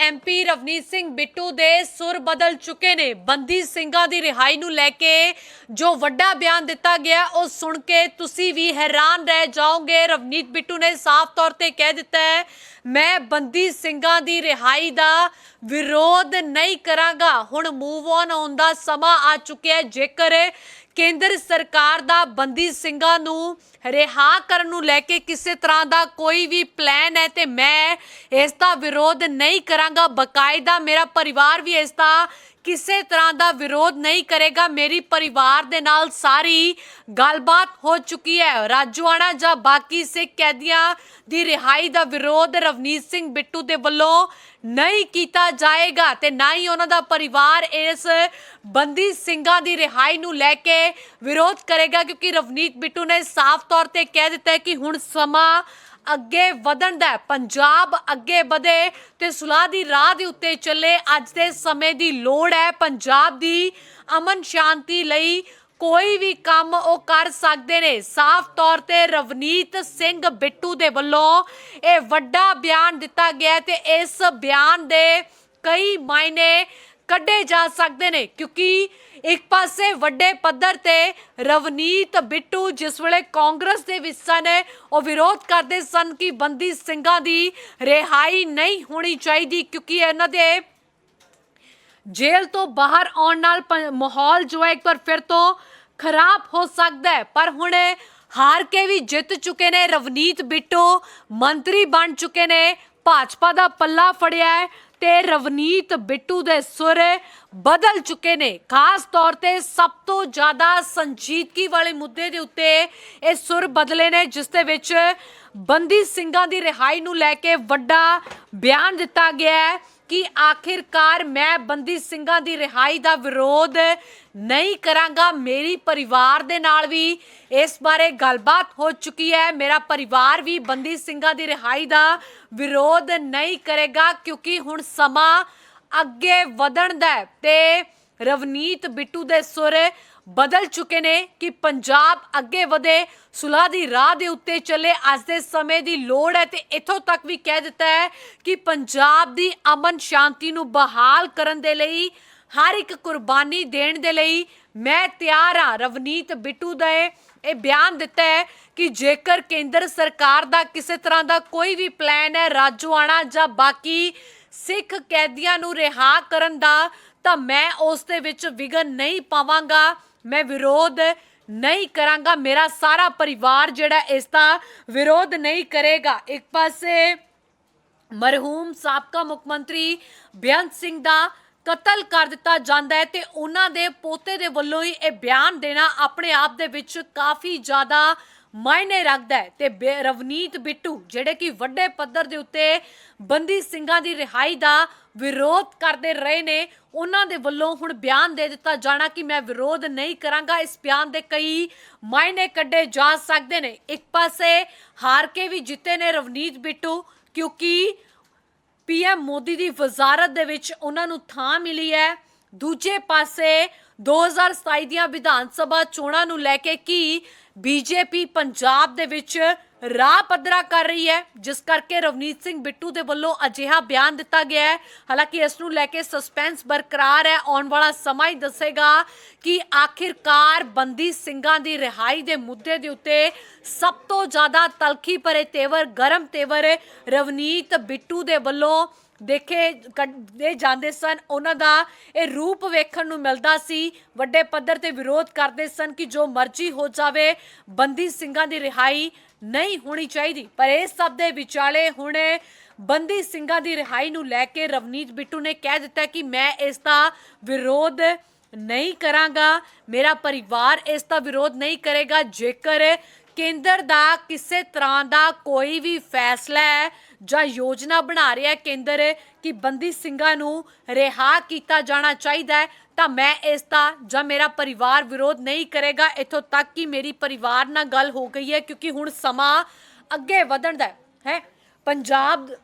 MP Ravneet Singh Bittu ਦੇ ਸੁਰ ਬਦਲ ਚੁੱਕੇ ਨੇ। ਬੰਦੀ ਸਿੰਘਾਂ ਦੀ ਰਿਹਾਈ ਨੂੰ ਲੈ ਕੇ ਜੋ ਵੱਡਾ ਬਿਆਨ ਦਿੱਤਾ ਗਿਆ, ਉਹ ਸੁਣ ਕੇ ਤੁਸੀਂ ਵੀ ਹੈਰਾਨ ਰਹਿ ਜਾਓਗੇ। ਰਵਨੀਤ ਬਿੱਟੂ ਨੇ ਸਾਫ਼ ਤੌਰ ਤੇ ਕਹਿ ਦਿੱਤਾ ਹੈ, ਮੈਂ ਬੰਦੀ ਸਿੰਘਾਂ ਦੀ ਰਿਹਾਈ ਦਾ ਵਿਰੋਧ ਨਹੀਂ ਕਰਾਂਗਾ। ਹੁਣ ਮੂਵ ਔਨ ਹੋਣ ਦਾ ਸਮਾਂ ਆ ਚੁੱਕਿਆ ਹੈ। ਜੇਕਰ ਕੇਂਦਰ ਸਰਕਾਰ ਦਾ ਬੰਦੀ ਸਿੰਘਾਂ ਨੂੰ ਰਿਹਾ ਕਰਨ ਨੂੰ ਲੈ ਕੇ ਕਿਸੇ ਤਰ੍ਹਾਂ ਦਾ ਕੋਈ ਵੀ ਪਲਾਨ ਹੈ ਤੇ ਮੈਂ ਇਸ ਦਾ ਵਿਰੋਧ ਨਹੀਂ ਕਰਾਂਗਾ। ਬਕਾਇਦਾ ਮੇਰਾ ਪਰਿਵਾਰ ਵੀ ਇਸ ਦਾ ਕਿਸੇ ਤਰ੍ਹਾਂ ਦਾ ਵਿਰੋਧ ਨਹੀਂ ਕਰੇਗਾ। ਮੇਰੀ ਪਰਿਵਾਰ ਦੇ ਨਾਲ ਸਾਰੀ ਗੱਲਬਾਤ ਹੋ ਚੁੱਕੀ ਹੈ। ਰਾਜੂਆਣਾ ਜਾਂ ਬਾਕੀ ਸਿੱਖ ਕੈਦੀਆਂ ਦੀ ਰਿਹਾਈ ਦਾ ਵਿਰੋਧ ਰਵਨੀਤ ਸਿੰਘ ਬਿੱਟੂ ਦੇ ਵੱਲੋਂ ਨਹੀਂ ਕੀਤਾ ਜਾਏਗਾ ਤੇ ਨਾ ਹੀ ਉਹਨਾਂ ਦਾ ਪਰਿਵਾਰ ਇਸ ਬੰਦੀ ਸਿੰਘਾਂ ਦੀ ਰਿਹਾਈ ਨੂੰ ਲੈ ਕੇ ਵਿਰੋਧ ਕਰੇਗਾ, ਕਿਉਂਕਿ ਰਵਨੀਤ ਬਿੱਟੂ ਨੇ ਸਾਫ਼ ਤੌਰ ਤੇ ਕਹਿ ਦਿੱਤਾ ਹੈ ਕਿ ਹੁਣ ਸਮਾਂ ਅੱਗੇ ਵਧਣ ਦਾ ਹੈ। ਪੰਜਾਬ ਅੱਗੇ ਵਧੇ ਤੇ ਸੁਲਾਹ ਦੀ ਰਾਹ ਦੇ ਉੱਤੇ ਚੱਲੇ ਅੱਜ ਦੇ ਸਮੇਂ ਦੀ ਲੋੜ ਹੈ ਪੰਜਾਬ ਦੀ ਅਮਨ ਸ਼ਾਂਤੀ ਲਈ ਕੋਈ ਵੀ ਕੰਮ ਉਹ ਕਰ ਸਕਦੇ ਨੇ ਸਾਫ਼ ਤੌਰ ਤੇ ਰਵਨੀਤ ਸਿੰਘ ਬਿੱਟੂ ਦੇ ਵੱਲੋਂ ਇਹ ਵੱਡਾ ਬਿਆਨ ਦਿੱਤਾ ਗਿਆ ਹੈ ਤੇ ਇਸ ਬਿਆਨ ਦੇ ਕਈ ਮਾਇਨੇ ਕੱਢੇ ਜਾ ਸਕਦੇ ਨੇ, ਕਿਉਂਕਿ ਇੱਕ ਪਾਸੇ ਵੱਡੇ ਪੱਧਰ ਤੇ ਰਵਨੀਤ ਬਿੱਟੂ ਜਿਸ ਵੇਲੇ ਕਾਂਗਰਸ ਦੇ ਵਿੱਚ ਸਨ ਉਹ ਵਿਰੋਧ ਕਰਦੇ ਸਨ ਕਿ ਬੰਦੀ ਸਿੰਘਾਂ ਦੀ ਰਿਹਾਈ ਨਹੀਂ ਹੋਣੀ ਚਾਹੀਦੀ, ਕਿਉਂਕਿ ਇਹਨਾਂ ਦੇ ਜੇਲ੍ਹ ਤੋਂ ਬਾਹਰ ਆਉਣ ਨਾਲ ਮਾਹੌਲ ਜੋ ਹੈ ਇੱਕ ਵਾਰ ਫਿਰ ਤੋਂ ਖਰਾਬ ਹੋ ਸਕਦਾ ਹੈ। ਪਰ ਹੁਣ ਹਾਰ ਕੇ ਵੀ ਜਿੱਤ ਚੁੱਕੇ ਨੇ, ਰਵਨੀਤ ਬਿੱਟੂ ਮੰਤਰੀ ਬਣ ਚੁੱਕੇ ਨੇ, ਭਾਜਪਾ ਦਾ ਪੱਲਾ ਫੜਿਆ ਹੈ। ਤੇ ਰਵਨੀਤ ਬਿੱਟੂ ਦੇ ਸੁਰ ਬਦਲ ਚੁੱਕੇ ਨੇ। ਖਾਸ ਤੌਰ ਤੇ ਸਭ ਤੋਂ ਜ਼ਿਆਦਾ ਸੰਜੀਦਗੀ ਵਾਲੇ ਮੁੱਦੇ ਦੇ ਉੱਤੇ ਇਹ ਸੁਰ ਬਦਲੇ ਨੇ, ਜਿਸ ਦੇ ਵਿੱਚ ਬੰਦੀ ਸਿੰਘਾਂ ਦੀ ਰਿਹਾਈ ਨੂੰ ਲੈ ਕੇ ਵੱਡਾ ਬਿਆਨ ਦਿੱਤਾ ਗਿਆ ਹੈ। ਕਿ ਆਖਿਰਕਾਰ ਮੈਂ ਬੰਦੀ ਸਿੰਘਾਂ ਦੀ ਰਿਹਾਈ ਦਾ ਵਿਰੋਧ ਨਹੀਂ ਕਰਾਂਗਾ। ਮੇਰੀ ਪਰਿਵਾਰ ਦੇ ਨਾਲ ਵੀ ਇਸ ਬਾਰੇ ਗੱਲਬਾਤ ਹੋ ਚੁੱਕੀ ਹੈ। ਮੇਰਾ ਪਰਿਵਾਰ ਵੀ ਬੰਦੀ ਸਿੰਘਾਂ ਦੀ ਰਿਹਾਈ ਦਾ ਵਿਰੋਧ ਨਹੀਂ ਕਰੇਗਾ ਕਿਉਂਕਿ ਹੁਣ ਸਮਾਂ ਅੱਗੇ ਵਧਣ ਦਾ ਹੈ ਤੇ ਰਵਨੀਤ ਬਿੱਟੂ ਦੇ ਸੁਰ ਬਦਲ ਚੁੱਕੇ ਨੇ ਕਿ ਪੰਜਾਬ ਅੱਗੇ ਵਧੇ। ਸੁਲਾਹ ਦੀ ਰਾਹ ਦੇ ਉੱਤੇ ਚੱਲੇ ਅੱਜ ਦੇ ਸਮੇਂ ਦੀ ਲੋੜ ਹੈ ਤੇ ਇੱਥੋਂ ਤੱਕ ਵੀ ਕਹਿ ਦਿੱਤਾ ਹੈ ਕਿ ਪੰਜਾਬ ਦੀ ਅਮਨ ਸ਼ਾਂਤੀ ਨੂੰ ਬਹਾਲ ਕਰਨ ਦੇ ਲਈ, ਹਰ ਇੱਕ ਕੁਰਬਾਨੀ ਦੇਣ ਦੇ ਲਈ ਮੈਂ ਤਿਆਰ ਹਾਂ। ਰਵਨੀਤ ਬਿੱਟੂ ਦਾ ਇਹ ਬਿਆਨ ਦਿੱਤਾ ਹੈ ਕਿ ਜੇਕਰ ਕੇਂਦਰ ਸਰਕਾਰ ਦਾ ਕਿਸੇ ਤਰ੍ਹਾਂ ਦਾ ਕੋਈ ਵੀ ਪਲਾਨ ਹੈ ਰਾਜੋਆਣਾ ਜਾਂ ਬਾਕੀ ਸਿੱਖ ਕੈਦੀਆਂ ਨੂੰ ਰਿਹਾ ਕਰਨ ਦਾ, ਤਾਂ ਮੈਂ ਉਸ ਦੇ ਵਿੱਚ ਵਿਗਨ ਨਹੀਂ ਪਾਵਾਂਗਾ। ਮੈਂ ਵਿਰੋਧ ਨਹੀਂ ਕਰਾਂਗਾ, ਮੇਰਾ ਸਾਰਾ ਪਰਿਵਾਰ ਜਿਹੜਾ ਇਸ ਦਾ ਵਿਰੋਧ ਨਹੀਂ ਕਰੇਗਾ। ਇੱਕ ਪਾਸੇ ਮਰਹੂਮ ਸਾਬਕਾ ਮੁੱਖ ਮੰਤਰੀ ਬੇਅੰਤ ਸਿੰਘ ਦਾ ਕਤਲ ਕਰ ਦਿੱਤਾ ਜਾਂਦਾ ਹੈ ਤੇ ਉਹਨਾਂ ਦੇ ਪੋਤੇ ਦੇ ਵੱਲੋਂ ਹੀ ਇਹ ਬਿਆਨ ਦੇਣਾ ਆਪਣੇ ਆਪ ਦੇ ਵਿੱਚ ਕਾਫੀ ਜ਼ਿਆਦਾ ਮਾਇਨੇ ਰੱਖਦਾ ਹੈ ਤੇ ਬੇ- ਰਵਨੀਤ ਬਿੱਟੂ, ਜਿਹੜੇ ਕਿ ਵੱਡੇ ਪੱਧਰ ਦੇ ਉੱਤੇ ਬੰਦੀ ਸਿੰਘਾਂ ਦੀ ਰਿਹਾਈ ਦਾ ਵਿਰੋਧ ਕਰਦੇ ਰਹੇ ਨੇ, ਉਹਨਾਂ ਦੇ ਵੱਲੋਂ ਹੁਣ ਬਿਆਨ ਦੇ ਦਿੱਤਾ ਜਾਣਾ ਕਿ ਮੈਂ ਵਿਰੋਧ ਨਹੀਂ ਕਰਾਂਗਾ। ਇਸ ਬਿਆਨ ਦੇ ਕਈ ਮਾਇਨੇ ਕੱਢੇ ਜਾ ਸਕਦੇ ਨੇ। ਇੱਕ ਪਾਸੇ ਹਾਰ ਕੇ ਵੀ ਜਿੱਤੇ ਨੇ ਰਵਨੀਤ ਬਿੱਟੂ, ਕਿਉਂਕਿ ਪੀਐਮ ਮੋਦੀ ਦੀ ਵਜ਼ਾਰਤ ਦੇ ਵਿੱਚ ਉਹਨਾਂ ਨੂੰ ਥਾਂ ਮਿਲੀ ਹੈ। ਦੂਜੇ ਪਾਸੇ 2027 ਦੀਆਂ ਵਿਧਾਨ ਸਭਾ ਚੋਣਾਂ ਨੂੰ ਲੈ ਕੇ ਕੀ ਬੀਜੇਪੀ ਪੰਜਾਬ ਦੇ ਵਿੱਚ ਰਾਹ ਪੱਧਰਾ ਕਰ ਰਹੀ ਹੈ? ਜਿਸ ਕਰਕੇ ਰਵਨੀਤ ਸਿੰਘ ਬਿੱਟੂ ਦੇ ਵੱਲੋਂ ਅਜਿਹਾ ਬਿਆਨ ਦਿੱਤਾ ਗਿਆ ਹੈ। ਹਾਲਾਂਕਿ ਇਸ ਨੂੰ ਲੈ ਕੇ ਸਸਪੈਂਸ ਬਰਕਰਾਰ ਹੈ। ਆਉਣ ਵਾਲਾ ਸਮਾਂ ਹੀ ਦੱਸੇਗਾ ਕਿ ਆਖਿਰਕਾਰ ਬੰਦੀ ਸਿੰਘਾਂ ਦੀ ਰਿਹਾਈ ਦੇ ਮੁੱਦੇ ਦੇ ਉੱਤੇ ਸਭ ਤੋਂ ਜ਼ਿਆਦਾ ਤਲਖੀ ਭਰੇ ਤੇਵਰ, ਗਰਮ ਤੇਵਰ ਰਵਨੀਤ ਬਿੱਟੂ ਦੇ ਵੱਲੋਂ ਦੇਖੇ, ਕੱਢੇ ਜਾਂਦੇ ਸਨ। ਉਹਨਾਂ ਦਾ ਇਹ ਰੂਪ ਵੇਖਣ ਨੂੰ ਮਿਲਦਾ ਸੀ। ਵੱਡੇ ਪੱਧਰ ਤੇ ਵਿਰੋਧ ਕਰਦੇ ਸਨ ਕਿ ਜੋ ਮਰਜ਼ੀ ਹੋ ਜਾਵੇ, ਬੰਦੀ ਸਿੰਘਾਂ ਦੀ ਰਿਹਾਈ ਨਹੀਂ ਹੋਣੀ ਚਾਹੀਦੀ। ਪਰ ਇਸ ਸਭ ਦੇ ਵਿਚਾਲੇ ਹੁਣ ਬੰਦੀ ਸਿੰਘਾਂ ਦੀ ਰਿਹਾਈ ਨੂੰ ਲੈ ਕੇ ਰਵਨੀਤ ਬਿੱਟੂ ਨੇ ਕਹਿ ਦਿੱਤਾ ਕਿ ਮੈਂ ਇਸ ਦਾ ਵਿਰੋਧ ਨਹੀਂ ਕਰਾਂਗਾ। ਮੇਰਾ ਪਰਿਵਾਰ ਇਸ ਦਾ ਵਿਰੋਧ ਨਹੀਂ ਕਰੇਗਾ। ਜੇਕਰ ਕੇਂਦਰ ਦਾ ਕਿਸੇ ਤਰ੍ਹਾਂ ਦਾ ਕੋਈ ਵੀ ਫੈਸਲਾ ਹੈ ਜਾਂ ਯੋਜਨਾ ਬਣਾ ਰਿਹਾ ਕੇਂਦਰ ਕਿ ਬੰਦੀ ਸਿੰਘਾਂ ਨੂੰ ਰਿਹਾ ਕੀਤਾ ਜਾਣਾ ਚਾਹੀਦਾ ਹੈ, ਤਾਂ ਮੈਂ ਇਸ ਦਾ ਜਾਂ ਮੇਰਾ ਪਰਿਵਾਰ ਵਿਰੋਧ ਨਹੀਂ ਕਰੇਗਾ। ਇੱਥੋਂ ਤੱਕ ਕਿ ਮੇਰੀ ਪਰਿਵਾਰ ਨਾਲ ਗੱਲ ਹੋ ਗਈ ਹੈ, ਕਿਉਂਕਿ ਹੁਣ ਸਮਾਂ ਅੱਗੇ ਵਧਣ ਦਾ ਹੈ ਪੰਜਾਬ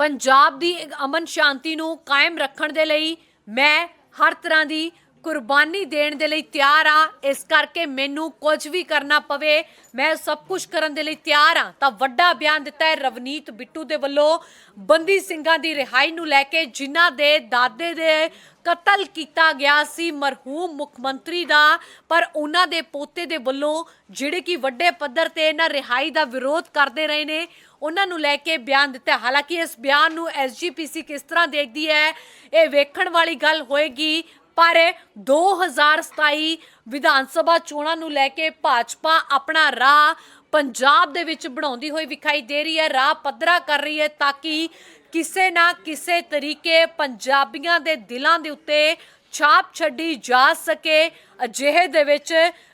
ਪੰਜਾਬ ਦੀ ਅਮਨ ਸ਼ਾਂਤੀ ਨੂੰ ਕਾਇਮ ਰੱਖਣ ਦੇ ਲਈ ਮੈਂ ਹਰ ਤਰ੍ਹਾਂ ਦੀ ਕੁਰਬਾਨੀ ਦੇਣ ਦੇ ਲਈ ਤਿਆਰ ਆ, ਇਸ ਕਰਕੇ ਮੈਨੂੰ ਕੁਝ ਵੀ ਕਰਨਾ ਪਵੇ, ਮੈਂ ਸਭ ਕੁਝ ਕਰਨ ਦੇ ਲਈ ਤਿਆਰ ਆ। ਤਾਂ ਵੱਡਾ ਬਿਆਨ ਦਿੱਤਾ ਹੈ ਰਵਨੀਤ ਬਿੱਟੂ ਦੇ ਵੱਲੋਂ। ਬੰਦੀ ਸਿੰਘਾਂ ਦੀ ਰਿਹਾਈ ਨੂੰ ਲੈ ਕੇ ਜਿਨ੍ਹਾਂ ਦੇ ਦਾਦੇ ਦੇ ਕਤਲ ਕੀਤਾ ਗਿਆ ਸੀ, ਮਰਹੂਮ ਮੁੱਖ ਮੰਤਰੀ ਦਾ, ਪਰ ਉਹਨਾਂ ਦੇ ਪੋਤੇ ਦੇ ਵੱਲੋਂ ਜਿਹੜੇ ਕਿ ਵੱਡੇ ਪੱਧਰ ਤੇ ਇਹਨਾਂ ਰਿਹਾਈ ਦਾ ਵਿਰੋਧ ਕਰਦੇ ਰਹੇ ਨੇ, ਉਹਨਾਂ ਨੂੰ ਲੈ ਕੇ ਬਿਆਨ ਦਿੱਤਾ ਹਾਲਾਂਕਿ ਇਸ ਬਿਆਨ ਨੂੰ ਐਸਜੀਪੀਸੀ ਕਿਸ ਤਰ੍ਹਾਂ ਦੇਖਦੀ ਹੈ, ਇਹ ਵੇਖਣ ਵਾਲੀ ਗੱਲ ਹੋਏਗੀ। ਪਰ 2027 ਵਿਧਾਨ ਸਭਾ ਚੋਣਾਂ ਨੂੰ ਲੈ ਕੇ ਭਾਜਪਾ ਆਪਣਾ ਰਾਹ ਪੰਜਾਬ ਦੇ ਵਿੱਚ ਬਣਾਉਂਦੀ ਹੋਈ ਵਿਖਾਈ ਦੇ ਰਹੀ ਹੈ, ਰਾਹ ਪੱਧਰਾ ਕਰ ਰਹੀ ਹੈ ਤਾਂ ਕਿ ਕਿਸੇ ਨਾ ਕਿਸੇ ਤਰੀਕੇ ਪੰਜਾਬੀਆਂ ਦੇ ਦਿਲਾਂ ਦੇ ਉੱਤੇ ਛਾਪ ਛੱਡੀ ਜਾ ਸਕੇ। ਅਜਿਹੇ ਦੇ ਵਿੱਚ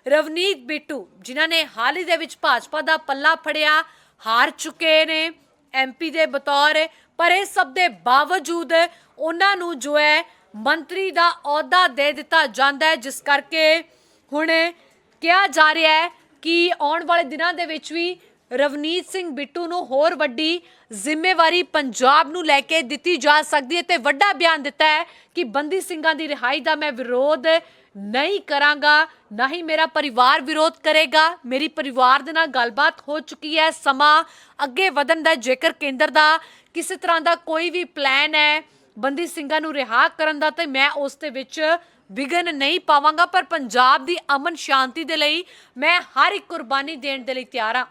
ਰਵਨੀਤ ਬਿੱਟੂ, ਜਿਨ੍ਹਾਂ ਨੇ ਹਾਲ ਹੀ ਦੇ ਵਿੱਚ ਭਾਜਪਾ ਦਾ ਪੱਲਾ ਫੜਿਆ, ਹਾਰ ਚੁੱਕੇ ਨੇ ਐਮਪੀ ਦੇ ਬਤੌਰ। ਪਰ ਇਹ ਸਭ ਦੇ ਬਾਵਜੂਦ ਉਹਨਾਂ ਨੂੰ ਜੋ ਹੈ ਮੰਤਰੀ ਦਾ ਅਹੁਦਾ ਦੇ ਦਿੱਤਾ ਜਾਂਦਾ ਹੈ, ਜਿਸ ਕਰਕੇ ਹੁਣ ਕਿਹਾ ਜਾ ਰਿਹਾ ਹੈ ਕਿ ਆਉਣ ਵਾਲੇ ਦਿਨਾਂ ਦੇ ਵਿੱਚ ਵੀ ਰਵਨੀਤ ਸਿੰਘ ਬਿੱਟੂ ਨੂੰ ਹੋਰ ਵੱਡੀ ਜ਼ਿੰਮੇਵਾਰੀ ਪੰਜਾਬ ਨੂੰ ਲੈ ਕੇ ਦਿੱਤੀ ਜਾ ਸਕਦੀ ਹੈ ਤੇ ਵੱਡਾ ਬਿਆਨ ਦਿੱਤਾ ਹੈ ਕਿ ਬੰਦੀ ਸਿੰਘਾਂ ਦੀ ਰਿਹਾਈ ਦਾ ਮੈਂ ਵਿਰੋਧ ਨਹੀਂ ਕਰਾਂਗਾ, ਨਾ ਹੀ ਮੇਰਾ ਪਰਿਵਾਰ ਵਿਰੋਧ ਕਰੇਗਾ। ਮੇਰੀ ਪਰਿਵਾਰ ਦੇ ਨਾਲ ਗੱਲਬਾਤ ਹੋ ਚੁੱਕੀ ਹੈ, ਸਮਾਂ ਅੱਗੇ ਵਧਣ ਦਾ ਜੇਕਰ ਕੇਂਦਰ ਦਾ ਕਿਸੇ ਤਰ੍ਹਾਂ ਦਾ ਕੋਈ ਵੀ ਪਲਾਨ ਹੈ ਬੰਦੀ ਸਿੰਘਾਂ ਨੂੰ ਰਿਹਾ ਕਰਨ ਦਾ ਤੇ ਮੈਂ ਉਸ ਦੇ ਵਿੱਚ ਵਿਗਨ ਨਹੀਂ ਪਾਵਾਂਗਾ, ਪਰ ਪੰਜਾਬ ਦੀ ਅਮਨ ਸ਼ਾਂਤੀ ਦੇ ਲਈ ਮੈਂ ਹਰ ਇੱਕ ਕੁਰਬਾਨੀ ਦੇਣ ਦੇ ਲਈ ਤਿਆਰ ਹਾਂ।